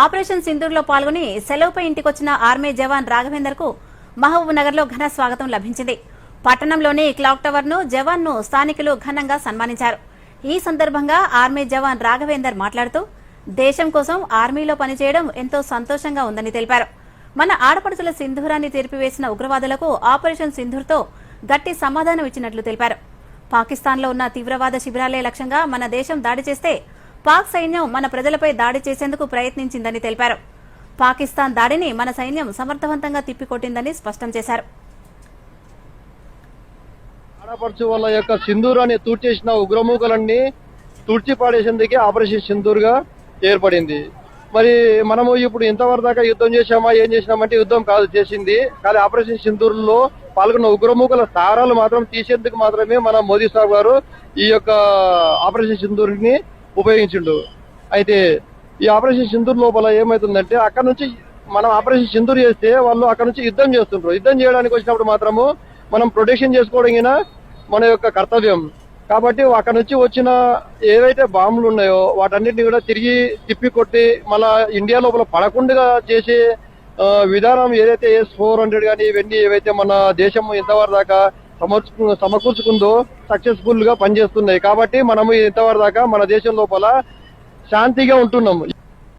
Operation సింధూర్లో పాల్గొని సెలవుపై ఇంటికొచ్చిన army జవాన్ రాఘవేందర్కు మహబూబ్ నగర్లో ఘన స్వాగతం లభించింది. పట్టణంలోని క్లాక్ టవర్ను జవాన్ను స్థానికులు ఘనంగా సన్మానించారు. ఈ సందర్భంగా ఆర్మీ జవాన్ రాఘవేందర్ మాట్లాడుతూ దేశం కోసం ఆర్మీలో పనిచేయడం ఎంతో సంతోషంగా ఉందని తెలిపారు. మన ఆడపడుచుల సింధూరాన్ని తీర్పివేసిన ఉగ్రవాదులకు ఆపరేషన్ సింధూర్తో గట్టి సమాధానం ఇచ్చినట్లు తెలిపారు. పాకిస్తాన్లో ఉన్న తీవ్రవాద శిబిరాలే లక్ష్యంగా మన దేశం దాడి చేస్తే పాక్ సైన్యం మన ప్రజలపై దాడి చేసేందుకు ప్రయత్నించిందని తెలిపారు. పాకిస్తాన్ దాడిని మన సైన్యం సమర్థవంతంగా తిప్పికొట్టిందని స్పష్టం చేశారు. ఆడపడుచు వాళ్ళ యొక్క సింధూరాన్ని తూర్చేసిన ఉగ్రమూకలన్నీ తుడిచి పాడేసేందుకే ఆపరేషన్ సింధూర్గా ఏర్పడింది. మరి మనము ఇప్పుడు ఇంతవరకు దాకా యుద్ధం చేశామా ఏం చేసినామంటే యుద్ధం కాదు చేసింది. కానీ ఆపరేషన్ సింధూర్లో పాల్గొన్న ఉగ్రముఖుల తారాలు మాత్రం తీసేందుకు మాత్రమే మన మోదీ సాబ్ గారు ఈ యొక్క ఆపరేషన్ సింధూర్ని ఉపయోగించిండు. అయితే ఈ ఆపరేషన్ సింధూర్ లోపల ఏమైతుందంటే అక్కడ నుంచి మనం ఆపరేషన్ సింధూర్ చేస్తే వాళ్ళు అక్కడ నుంచి యుద్ధం చేస్తుంటారు యుద్ధం చేయడానికి వచ్చినప్పుడు మాత్రము మనం ప్రొటెక్షన్ చేసుకోవడం మన యొక్క కర్తవ్యం. కాబట్టి అక్కడ నుంచి వచ్చిన ఏవైతే బాంబులు ఉన్నాయో వాటన్నిటిని కూడా తిరిగి తిప్పి కొట్టి మళ్ళా ఇండియా లోపల పడకుండా చేసే విధానం ఏదైతే ఎస్ ఫోర్ హండ్రెడ్ కానీ ఇవన్నీ ఏవైతే మన దేశం ఇంతవరకు దాకా సమర్చు సమకూర్చుకుందో సక్సెస్ఫుల్గా పనిచేస్తున్నాయి. కాబట్టి మనము ఇంతవరకు దాకా మన దేశం లోపల శాంతిగా ఉంటున్నాము.